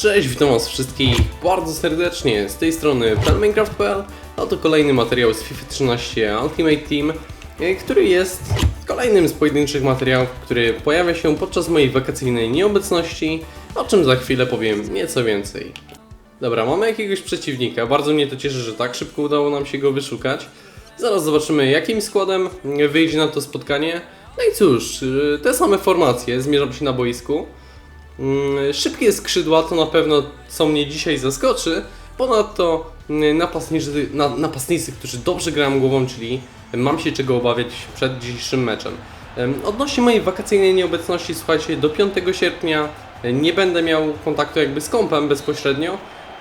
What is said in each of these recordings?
Cześć, witam was wszystkich bardzo serdecznie z tej strony PlanMinecraft.pl a to kolejny materiał z FIFA 13 Ultimate Team, e, który jest kolejnym z pojedynczych materiałów, który pojawia się podczas mojej wakacyjnej nieobecności, o czym za chwilę powiem nieco więcej. Dobra, mamy jakiegoś przeciwnika, bardzo mnie to cieszy, że tak szybko udało nam się go wyszukać. Zaraz zobaczymy jakim składem wyjdzie na to spotkanie. No i cóż, e, te same formacje, zmierzam się na boisku. Mm, Szybkie skrzydła to na pewno co mnie dzisiaj zaskoczy. Ponadto mm, napastnicy, na, napastnicy, którzy dobrze grają głową, czyli mam się czego obawiać przed dzisiejszym meczem. Em, Odnośnie mojej wakacyjnej nieobecności, słuchajcie, do 5 sierpnia e, nie będę miał kontaktu jakby z kompem bezpośrednio.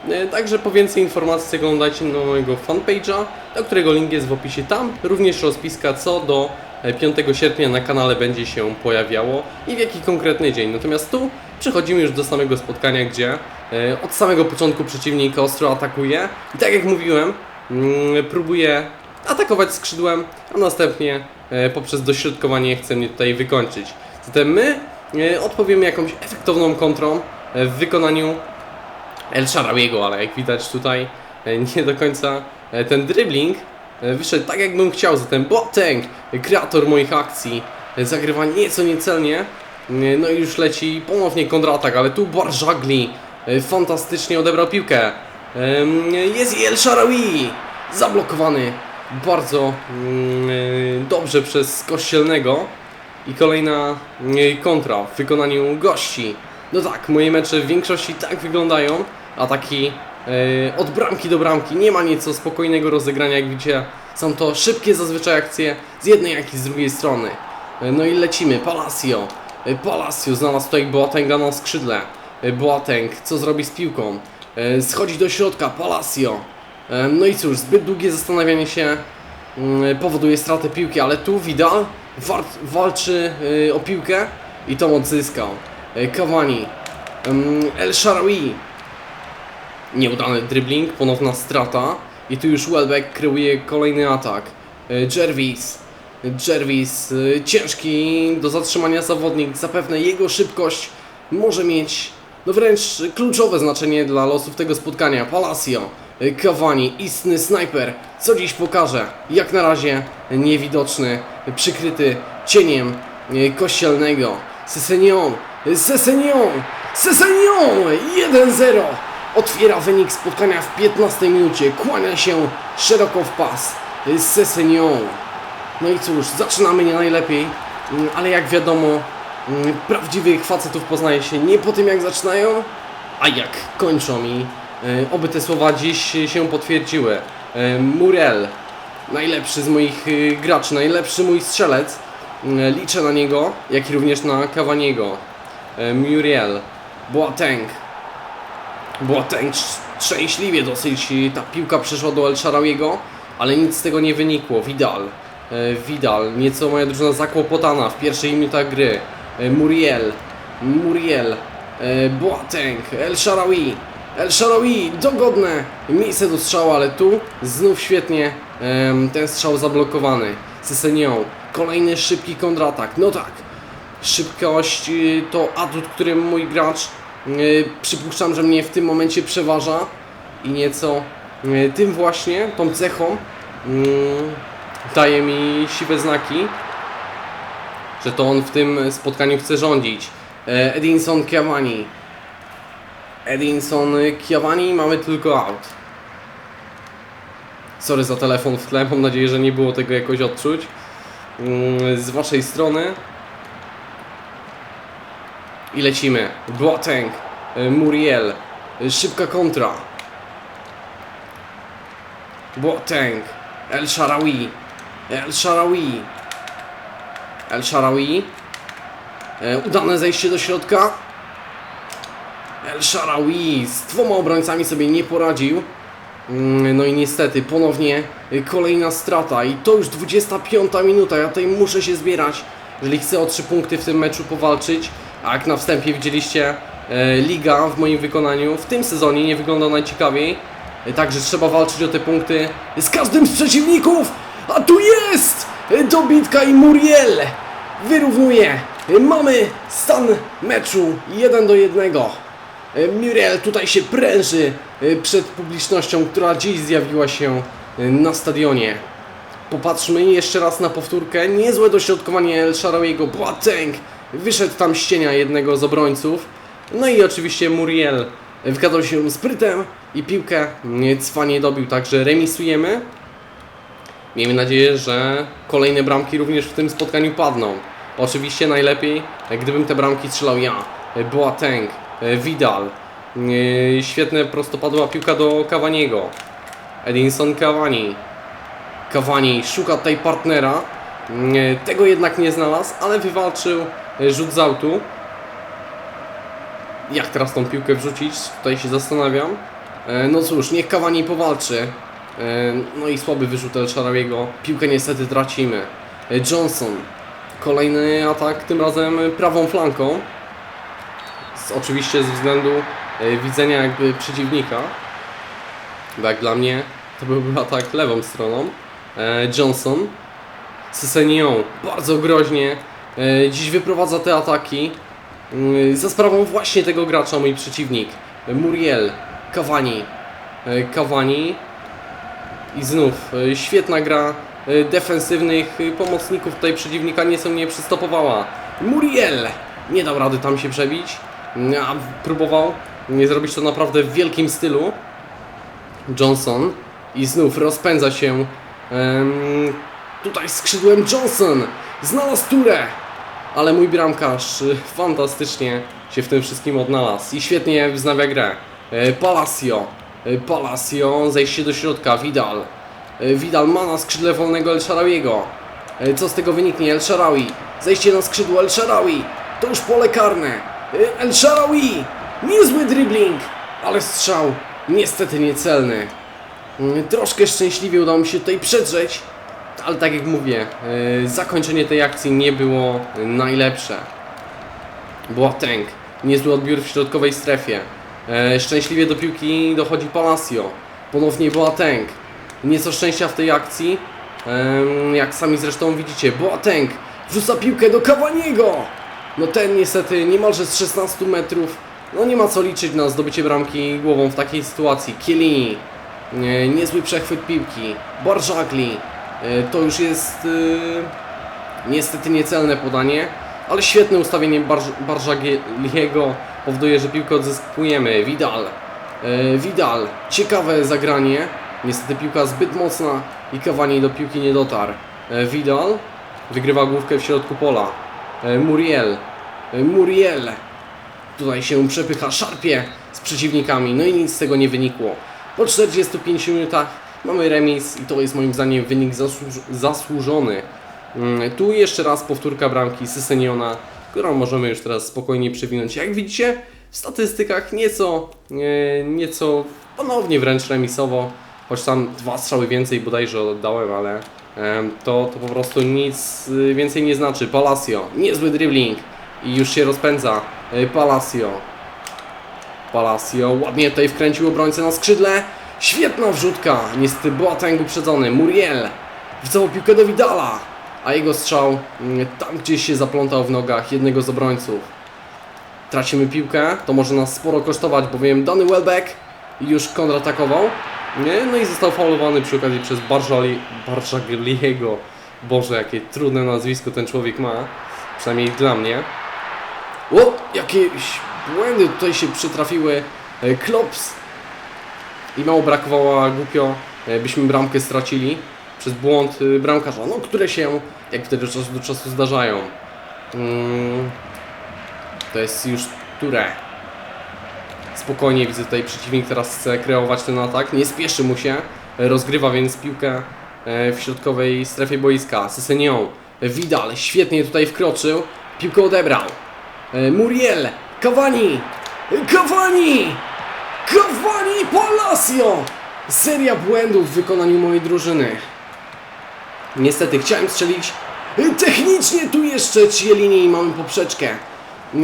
E, Także po więcej informacji zaglądajcie na mojego fanpage'a, do którego link jest w opisie tam. Również rozpiska co do 5 sierpnia na kanale będzie się pojawiało i w jaki konkretny dzień. Natomiast tu przechodzimy już do samego spotkania, gdzie e, od samego początku przeciwnik ostro atakuje i tak jak mówiłem, mm, próbuje atakować skrzydłem, a następnie e, poprzez dośrodkowanie chce mnie tutaj wykończyć. Zatem my e, odpowiemy jakąś efektowną kontrą e, w wykonaniu El Sharawiego, ale jak widać tutaj e, nie do końca e, ten dribbling e, wyszedł tak jakbym chciał, zatem Boateng, kreator moich akcji, e, zagrywa nieco niecelnie, e, no i już leci ponownie kontratak, ale tu Barżagli e, fantastycznie odebrał piłkę, jest El Sharawi, zablokowany bardzo mm, e, dobrze przez Kościelnego i kolejna e, kontra w wykonaniu gości. No tak, moje mecze w większości tak wyglądają. Ataki e, od bramki do bramki. Nie ma nieco spokojnego rozegrania, jak widzicie. Są to szybkie zazwyczaj akcje z jednej, jak i z drugiej strony. E, no i lecimy. Palacio. E, Palacio znalazł tutaj Boatenga na skrzydle. Boateng, co zrobi z piłką? Schodzi do środka. Palacio. No i cóż, zbyt długie zastanawianie się powoduje stratę piłki, ale tu Vidal walczy o piłkę i tą odzyskał. Cavani, El Sharawi, nieudany dribbling, ponowna strata i tu już Welbeck kreuje kolejny atak. Y, Jervis, Jervis, y, ciężki do zatrzymania zawodnik, zapewne jego szybkość może mieć no wręcz kluczowe znaczenie dla losów tego spotkania. Palacio, y, Cavani, istny snajper, co dziś pokaże? Jak na razie niewidoczny, przykryty cieniem kościelnego. Sesenion, Sesenion, Sesenion, 1-0. Otwiera wynik spotkania w 15 minucie, kłania się szeroko w pas. Sesenion. No i cóż, zaczynamy nie najlepiej, mm, ale jak wiadomo, mm, prawdziwych facetów poznaje się nie po tym jak zaczynają, a jak kończą i e, oby te słowa dziś się potwierdziły. E, Muriel, najlepszy z moich e, graczy, najlepszy mój strzelec, e, liczę na niego, jak i również na Cavaniego. Muriel, Boateng, Boateng trz- szczęśliwie dosyć y, ta piłka przeszła do El Sharawiego, ale nic z tego nie wynikło. Vidal, e, Vidal, nieco moja drużyna zakłopotana w pierwszej minutach gry. E, Muriel, Muriel, e, Boateng, El Sharawi, El Sharawi, dogodne miejsce do strzału, ale tu znów świetnie ten strzał zablokowany. Sesenion, kolejny szybki kontratak, no tak, Szybkość y, to atut, którym mój gracz przypuszczam, że mnie w tym momencie przeważa i nieco y, tym właśnie, tą cechą y, daje mi siwe znaki, że to on w tym spotkaniu chce rządzić. E, Edinson Chiavani. Edinson Chiavani, mamy tylko out. Sorry za telefon w tle, mam nadzieję, że nie było tego jakoś odczuć mm, z waszej strony. I lecimy. Boateng, y, Muriel, y, szybka kontra. Boateng, El Sharawi, El Sharawi, El Sharawi. E, Udane zejście do środka. El Sharawi z dwoma obrońcami sobie nie poradził. Mm, No i niestety ponownie y, kolejna strata i to już 25 minuta. Ja tutaj muszę się zbierać, jeżeli chcę o 3 punkty w tym meczu powalczyć. A jak na wstępie widzieliście, e, liga w moim wykonaniu w tym sezonie nie wygląda najciekawiej. E, Także trzeba walczyć o te punkty z każdym z przeciwników. A tu jest e, dobitka i Muriel wyrównuje. Mamy stan meczu 1 do 1. E, Muriel tutaj się pręży przed publicznością, która dziś zjawiła się na stadionie. Popatrzmy jeszcze raz na powtórkę. Niezłe dośrodkowanie El Sharawiego. Boateng wyszedł tam z cienia jednego z obrońców. No i oczywiście Muriel wykazał się sprytem i piłkę nie, cwanie dobił, także remisujemy. Miejmy nadzieję, że kolejne bramki również w tym spotkaniu padną. Oczywiście najlepiej, gdybym te bramki strzelał ja. Boateng, Vidal. Świetne prostopadła piłka do Cavaniego. Edinson Cavani. Cavani szuka tutaj partnera. Tego jednak nie znalazł, ale wywalczył rzut z autu. Jak teraz tą piłkę wrzucić? Tutaj się zastanawiam. E, No cóż, niech Cavani powalczy. E, No i słaby wyrzut El Sharawiego. Piłkę niestety tracimy. E, Johnson. Kolejny atak, tym razem prawą flanką. Z, oczywiście ze względu e, widzenia jakby przeciwnika. Bo jak dla mnie to byłby atak lewą stroną. E, Johnson. Sesenion bardzo groźnie e, dziś wyprowadza te ataki. Mm, Za sprawą właśnie tego gracza mój przeciwnik. Muriel, Cavani. E, Cavani. I znów e, świetna gra e, defensywnych e, pomocników tutaj przeciwnika nieco mnie przystopowała. Muriel nie dał rady tam się przebić. Mm, A próbował nie zrobić to naprawdę w wielkim stylu. Johnson i znów rozpędza się em, tutaj skrzydłem Johnson. Znalazł turę ale mój bramkarz y, fantastycznie się w tym wszystkim odnalazł i świetnie wznawia grę. E, Palacio, e, Palacio, zejście do środka, Vidal. E, Vidal ma na skrzydle wolnego El Sharawiego. Co z tego wyniknie? El Sharawi, zejście na skrzydło El Sharawi, to już pole karne. El Sharawi, niezły dribbling, ale strzał niestety niecelny. Mm, Troszkę szczęśliwie udało mi się tutaj przedrzeć, ale tak jak mówię, e, zakończenie tej akcji nie było najlepsze. Boateng, niezły odbiór w środkowej strefie. E, Szczęśliwie do piłki dochodzi Palacio. Ponownie Boateng. Nieco szczęścia w tej akcji. Jak sami zresztą widzicie, Boateng wrzuca piłkę do Cavaniego. No ten niestety niemalże z 16 metrów. No nie ma co liczyć na zdobycie bramki głową w takiej sytuacji. Chiellini. Nie, niezły przechwyt piłki. Barżagli. E, To już jest e, niestety niecelne podanie, ale świetne ustawienie Barż- Barżagiego powoduje, że piłkę odzyskujemy. Vidal. E, Vidal. Ciekawe zagranie. Niestety piłka zbyt mocna i Cavani do piłki nie dotarł. Vidal wygrywa główkę w środku pola. Muriel. Muriel. Tutaj się przepycha, szarpie z przeciwnikami, no i nic z tego nie wynikło. Po 45 minutach mamy remis i to jest moim zdaniem wynik zasłuż zasłużony. Mm, Tu jeszcze raz powtórka bramki Syseniona, którą możemy już teraz spokojnie przewinąć. Jak widzicie, w statystykach nieco, nieco ponownie wręcz remisowo, choć tam dwa strzały więcej bodajże oddałem, ale to, to po prostu nic y, więcej nie znaczy. Palacio, niezły dribbling i już się rozpędza. E, Palacio, Palacio ładnie tutaj wkręcił obrońcę na skrzydle. Świetna wrzutka. Niestety Boateng uprzedzony. Muriel wcałą piłkę do Vidala. A jego strzał mm, tam gdzieś się zaplątał w nogach jednego z obrońców. Tracimy piłkę. To może nas sporo kosztować, bowiem Donny Welbeck już kontratakował. Nie? No i został faulowany przy okazji przez Barżali, Barżagliego. Boże, jakie trudne nazwisko ten człowiek ma. Przynajmniej dla mnie. O, jakieś błędy tutaj się przytrafiły. E, Klops. I mało brakowało, głupio, e, byśmy bramkę stracili przez błąd e, bramkarza, no które się, jak wtedy od czasu do czasu zdarzają. Mm, to jest już Ture. Spokojnie widzę tutaj przeciwnik teraz chce kreować ten atak, nie spieszy mu się, rozgrywa więc piłkę e, w środkowej strefie boiska. Sesenion, Vidal świetnie tutaj wkroczył, piłkę odebrał. Muriel, Cavani, Cavani, Cavani, Palacio! Seria błędów w wykonaniu mojej drużyny. Niestety chciałem strzelić technicznie tu jeszcze Cielini i mamy poprzeczkę.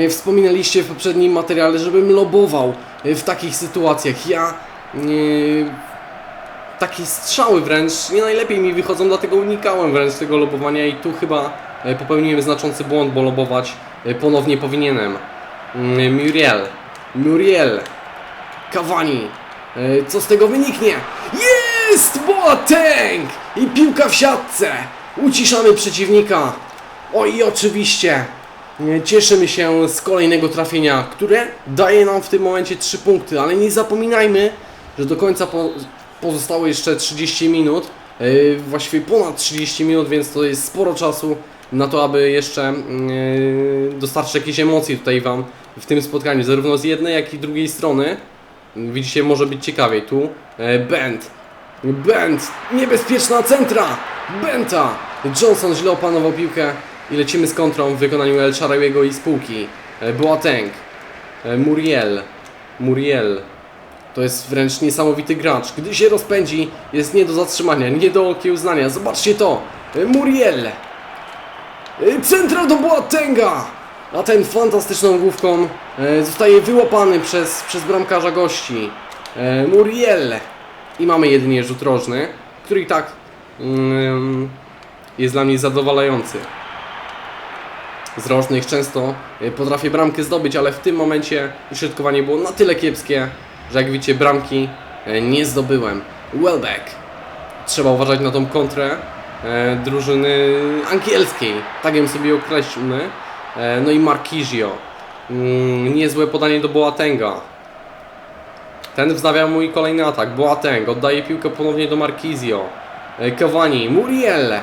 Wspominaliście w poprzednim materiale, żebym lobował w takich sytuacjach. Ja e, takie strzały wręcz nie najlepiej mi wychodzą, dlatego unikałem wręcz tego lobowania i tu chyba e, popełniłem znaczący błąd, bo lobować e, ponownie powinienem. Mm, Muriel. Muriel. Cavani. E, Co z tego wyniknie? Jest! Boateng! I piłka w siatce. Uciszamy przeciwnika. O i oczywiście e, cieszymy się z kolejnego trafienia, które daje nam w tym momencie 3 punkty, ale nie zapominajmy, że do końca po, pozostało jeszcze 30 minut, e, właściwie ponad 30 minut, więc to jest sporo czasu na to, aby jeszcze mm, dostarczyć jakieś emocje tutaj Wam w tym spotkaniu, zarówno z jednej, jak i drugiej strony. Widzicie, może być ciekawiej. Tu e, Bent. Bent! Niebezpieczna centra! Benta! Johnson źle opanował piłkę i lecimy z kontrą w wykonaniu El Sharawiego i spółki. E, Boateng. E, Muriel. Muriel. To jest wręcz niesamowity gracz. Gdy się rozpędzi, jest nie do zatrzymania, nie do okiełznania. Zobaczcie to! Muriel! Centra do Boatenga! A ten fantastyczną główką e, zostaje wyłapany przez, przez bramkarza gości. E, Muriel. I mamy jedynie rzut rożny, który i tak mm, jest dla mnie zadowalający. Z rożnych często e, potrafię bramkę zdobyć, ale w tym momencie uśrodkowanie było na tyle kiepskie, że jak widzicie bramki nie zdobyłem. Welbeck. Trzeba uważać na tą kontrę drużyny angielskiej. Tak ją sobie określmy. E, no i Marquisio. Mm, niezłe podanie do Boatenga. Ten wznawia mój kolejny atak. Boateng oddaje piłkę ponownie do Marquisio. E, Cavani, Muriel.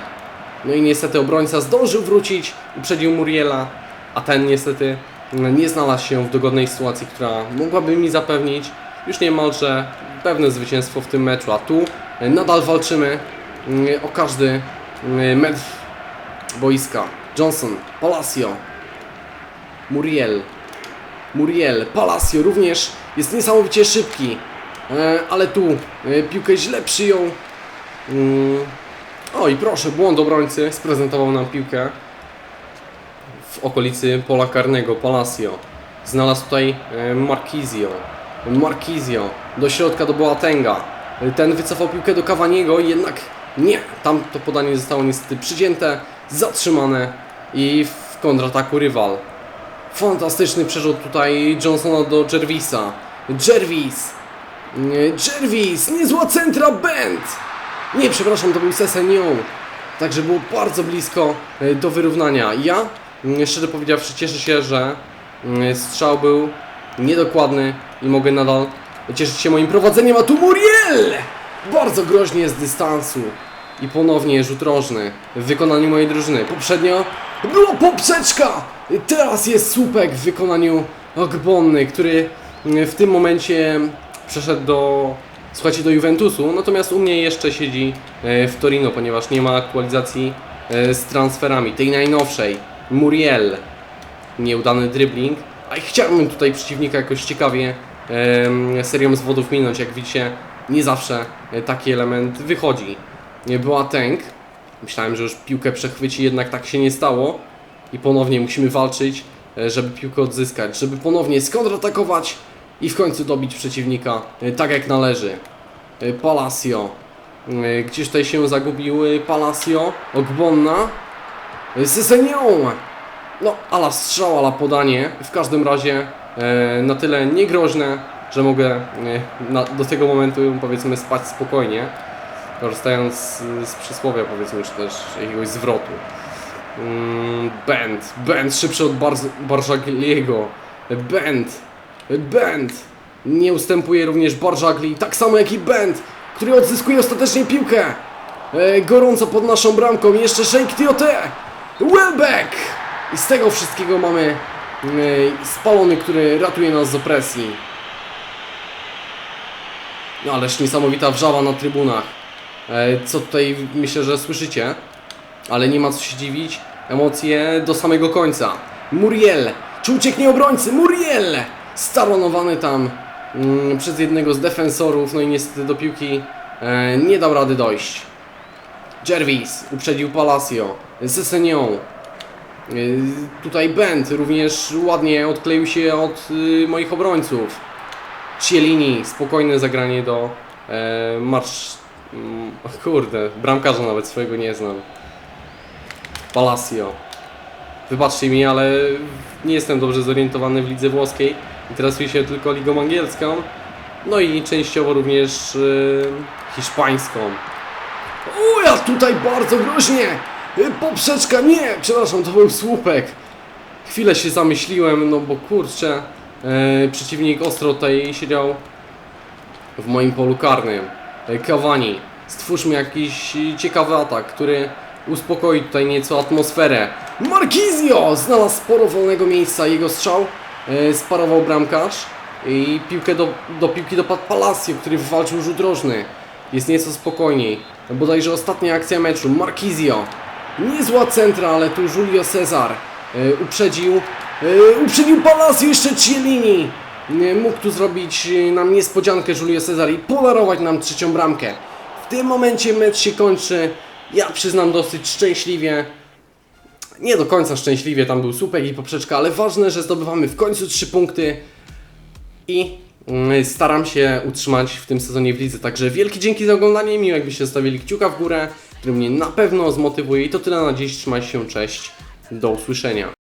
No i niestety obrońca zdążył wrócić, uprzedził Muriela, a ten niestety mm, nie znalazł się w dogodnej sytuacji, która mogłaby mi zapewnić już niemalże pewne zwycięstwo w tym meczu. A tu e, nadal walczymy mm, o każdy metr boiska. Johnson, Palacio, Muriel, Muriel, Palacio również jest niesamowicie szybki, e, ale tu e, piłkę źle przyjął. Mm. O i proszę, błąd obrońcy sprezentował nam piłkę w okolicy pola karnego, Palacio. Znalazł tutaj e, Marquisio. Marquisio do środka do Boatenga. Ten wycofał piłkę do Cavaniego, jednak nie. Tam to podanie zostało niestety przycięte, zatrzymane i w kontrataku rywal. Fantastyczny przerzut tutaj Johnsona do Jervisa. Jervis! Jervis! Niezła centra Bent! Nie, przepraszam, to był Sesenion. Także było bardzo blisko e, do wyrównania. Ja, mm, szczerze powiedziawszy, cieszę się, że mm, strzał był niedokładny i mogę nadal cieszyć się moim prowadzeniem. A tu Muriel! Bardzo groźnie z dystansu. I ponownie rzut rożny w wykonaniu mojej drużyny. Poprzednio była poprzeczka! Teraz jest słupek w wykonaniu Ogbonny, który mm, w tym momencie przeszedł do, słuchajcie, do Juventusu. Natomiast u mnie jeszcze siedzi e, w Torino, ponieważ nie ma aktualizacji e, z transferami. Tej najnowszej. Muriel. Nieudany dribbling. A chciałbym tutaj przeciwnika jakoś ciekawie serią zwodów minąć. Jak widzicie, nie zawsze e, taki element wychodzi. Była tank. Myślałem, że już piłkę przechwyci, jednak tak się nie stało. I ponownie musimy walczyć, e, żeby piłkę odzyskać, żeby ponownie skontratakować i w końcu dobić przeciwnika e, tak jak należy. E, Palacio. Gdzieś tutaj się zagubił Palacio. Ogbonna. Sesenion. No, ala strzał, ala podanie. W każdym razie na tyle niegroźne, że mogę do tego momentu powiedzmy spać spokojnie. Korzystając z, przysłowia powiedzmy, czy też jakiegoś zwrotu. Mm, Bend, Bend szybszy od Barz Barżagliego. Bend, Bend. Nie ustępuje również Barżagli, tak samo jak i Bend, który odzyskuje ostatecznie piłkę. E, gorąco pod naszą bramką, jeszcze Sheikh Tiote. Welbeck! I z tego wszystkiego mamy e, spalony, który ratuje nas z opresji. No ależ niesamowita wrzawa na trybunach. E, co tutaj myślę, że słyszycie. Ale nie ma co się dziwić. Emocje do samego końca. Muriel! Czy ucieknie obrońcy? Muriel! Staronowany tam mm, przez jednego z defensorów. No i niestety do piłki e, nie dał rady dojść. Jervis uprzedził Palacio. Sesenion. Y, Tutaj Bent również ładnie odkleił się od y, moich obrońców. Cielini, spokojne zagranie do e, marsz... Mm, kurde, bramkarza nawet swojego nie znam. Palacio. Wybaczcie mi, ale nie jestem dobrze zorientowany w lidze włoskiej. interesuje się tylko ligą angielską, no i częściowo również y, hiszpańską. O, ja tutaj bardzo groźnie! Y, Poprzeczka, nie! Przepraszam, to był słupek. Chwilę się zamyśliłem, no bo kurczę, e, przeciwnik ostro tutaj siedział w moim polu karnym. E, Cavani, stwórzmy jakiś ciekawy atak, który uspokoi tutaj nieco atmosferę. Marquizio! Znalazł sporo wolnego miejsca, jego strzał e, sparował bramkarz i piłkę do, do piłki dopadł Palacio, który wywalczył rzut rożny. Jest nieco spokojniej. Bodajże ostatnia akcja meczu, Marquizio. Niezła centra, ale tu Julio Cesar e, uprzedził, e, uprzedził Palacio jeszcze Cielini. E, mógł tu zrobić e, nam niespodziankę Julio Cesar i polerować nam trzecią bramkę. W tym momencie mecz się kończy. Ja przyznam dosyć szczęśliwie nie do końca szczęśliwie, tam był słupek i poprzeczka, ale ważne, że zdobywamy w końcu 3 punkty i mm, staram się utrzymać w tym sezonie w lidze. Także wielkie dzięki za oglądanie, miło jakbyście zostawili kciuka w górę, który mnie na pewno zmotywuje i to tyle na dziś, trzymajcie się, cześć, do usłyszenia.